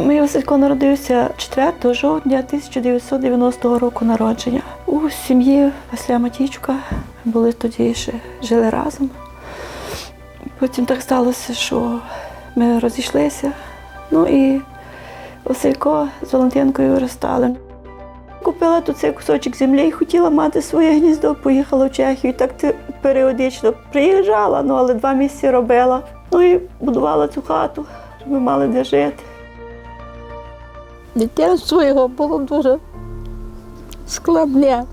Мій Василько народився 4 жовтня 1990 року народження. У сім'ї Василя Матійчука були тоді ще жили разом. Потім так сталося, що ми розійшлися. Ну і Василько з Валентинкою розстали. Купила тут цей кусочок землі і хотіла мати своє гніздо, поїхала в Чехію. Так періодично приїжджала, ну, але два місяці робила. Ну і будувала цю хату, щоб ми мали де жити. Дитинство його було дуже складне.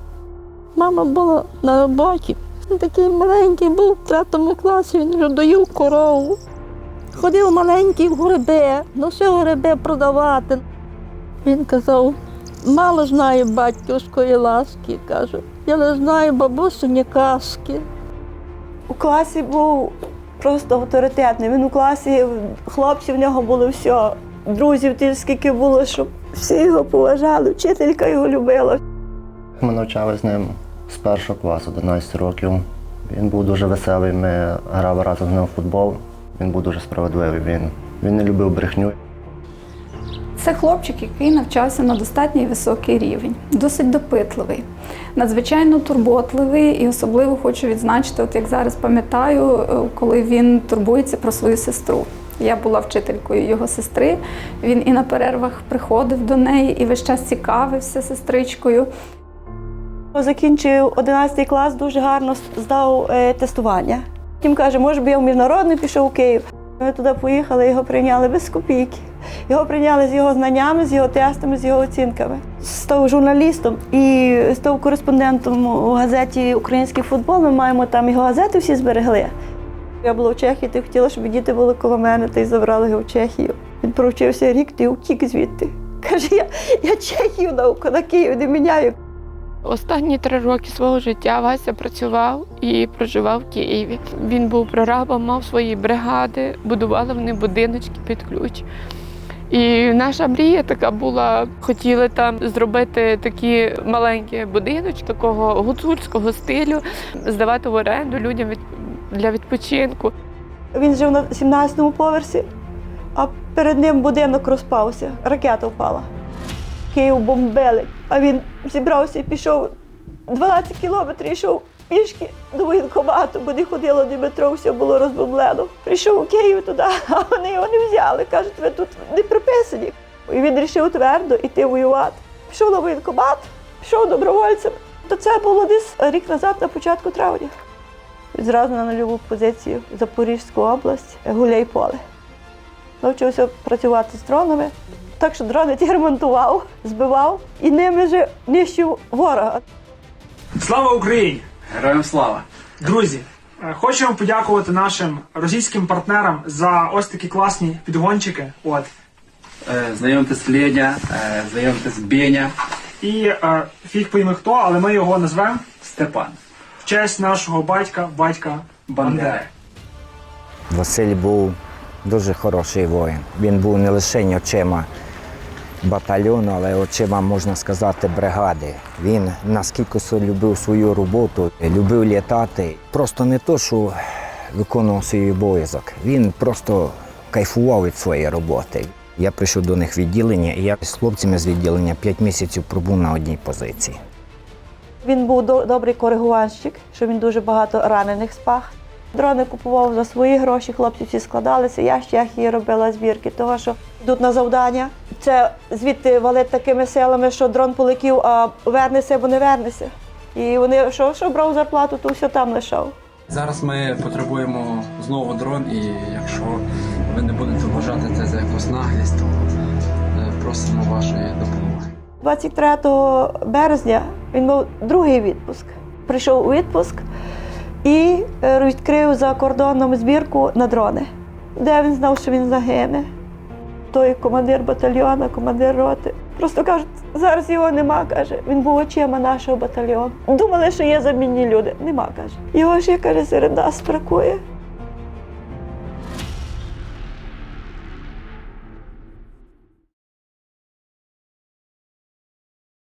Мама була на роботі. Він такий маленький був в третьому класі, він вже доїв корову. Ходив маленький в гриби, носив гриби продавати. Він казав, мало знаю батьківської ласки, каже, я не знаю бабусині казки. У класі був просто авторитетний. Він у класі, хлопці в нього було все. Друзів тільки скільки було, щоб всі його поважали, вчителька його любила. Ми навчалися з ним з першого класу, 11 років. Він був дуже веселий, ми грали разом з ним в футбол. Він був дуже справедливий. Він, він не любив брехню. Це хлопчик, який навчався на достатньо високий рівень, досить допитливий, надзвичайно турботливий і особливо хочу відзначити, от як зараз пам'ятаю, е, коли він турбується про свою сестру. Я була вчителькою його сестри. Він і на перервах приходив до неї і весь час цікавився сестричкою. Закінчив 11 клас, дуже гарно здав е, тестування. Потім каже, може би я в міжнародний пішов у Київ. Ми туди поїхали, його прийняли без копійки. Його прийняли з його знаннями, з його тестами, з його оцінками. Став журналістом і став кореспондентом у газеті Український футбол. Ми маємо там його газети всі зберегли. Я була в Чехії, ти хотіла, щоб діти були коло мене, та й забрали його в Чехію. Він провчився рік, ти втік звідти. Каже, я, я Чехію науку на Київ не міняю. Останні три роки свого життя Вася працював і проживав в Києві. Він був прорабом, мав свої бригади, будували вони будиночки під ключ. І наша мрія така була, хотіли там зробити такі маленькі будиночки такого гуцульського стилю, здавати в оренду людям для відпочинку. Він жив на 17-му поверсі, а перед ним будинок розпався, ракета впала. Київ бомбили, а він зібрався і пішов 12 кілометрів, йшов пішки до воєнкомату, бо не ходило метро, все було розбомблено. Прийшов у Київ туди, а вони його не взяли. Кажуть, ви тут не приписані. І він вирішив твердо йти воювати. Пішов на воєнкомат, пішов добровольцем. То це було десь рік назад, на початку травня. Зразу на нульову позицію Запорізьку область, Гуляйполе. Навчився працювати з дронами. Так що дрони ті ремонтував, збивав і ними же нищив ворога. Слава Україні! Героям слава! Друзі, е, хочемо подякувати нашим російським партнерам за ось такі класні підгончики. От. Е, Знайомтесь Леня, е, знайомтесь Беня, І фіг пойми хто, але ми його назвемо Степан. Честь нашого батька, батька Бандери. Василь був дуже хороший воїн. Він був не лише очима батальйону, але очима, можна сказати, бригади. Він наскільки любив свою роботу, любив літати. Просто не то, що виконував свій обов'язок. Він просто кайфував від своєї роботи. Я прийшов до них відділення, і я з хлопцями з відділення 5 місяців пробув на одній позиції. Він був добрий коригувальщик, що він дуже багато ранених спах. Дрони купував за свої гроші, хлопці всі складалися. Я з Чехії робила збірки, того що йдуть на завдання. Це звідти валить такими силами, що дрон полетів, а вернеться або не вернеться. І вони що, що брав зарплату, то все там лишав. Зараз ми потребуємо знову дрон, і якщо ви не будете вважати це за якусь наглість, то е, просимо вашої допомоги. 23 березня він мав другий відпуск. Прийшов у відпуск і е, відкрив за кордоном збірку на дрони, де він знав, що він загине. Той командир батальйону, командир роти. Просто кажуть, зараз його нема, каже. Він був очима нашого батальйону. Думали, що є замінні люди. Нема, каже. Його ще каже, серед нас бракує.